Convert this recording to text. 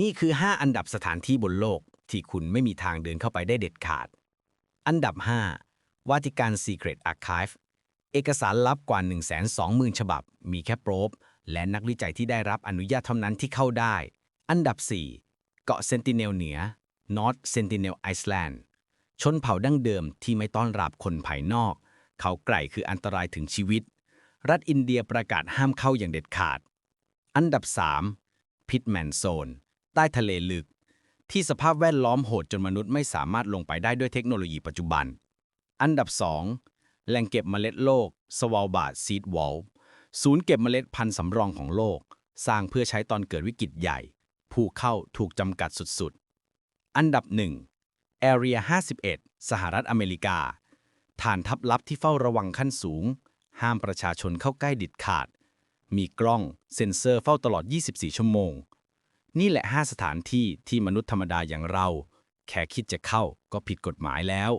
นี่คือ 5 อันดับสถานที่บนโลกที่คุณไม่มีทางเดินเข้าไปได้เด็ดขาด อันดับ 5 วาติกัน Secret Archive เอกสารลับกว่า 120,000 ฉบับ มีแค่โปรบ และนักวิจัยที่ได้รับอนุญาตเท่านั้นที่เข้าได้ อันดับ 4 เกาะเซนติเนลเหนือ North Sentinel Island ชนเผ่าดั้งเดิมที่ไม่ต้อนรับคนภายนอก เขาไกลคืออันตรายถึงชีวิต รัฐอินเดียประกาศห้ามเข้าอย่างเด็ดขาด อันดับ3พิทแมนโซน ใต้ทะเลลึก ที่สภาพแวดล้อมโหดจนมนุษย์ไม่สามารถลงไปได้ด้วยเทคโนโลยีปัจจุบัน อันดับ 2 แหล่งเก็บเมล็ดโลกสวาลบาดซีดวอลศูนย์เก็บเมล็ดพันธุ์สำรองของโลก สร้างเพื่อใช้ตอนเกิดวิกฤตใหญ่ ผู้เข้าถูกจำกัดสุดๆ อันดับ 1 Area 51 สหรัฐอเมริกา ฐานทัพลับที่เฝ้าระวังขั้นสูง ห้ามประชาชนเข้าใกล้ดิดขาด มีกล้องเซ็นเซอร์เฝ้าตลอด 24 ชั่วโมง นี่แหละ 5 สถานที่ที่มนุษย์ธรรมดาอย่างเรา แค่คิดจะเข้าก็ผิดกฎหมายแล้ว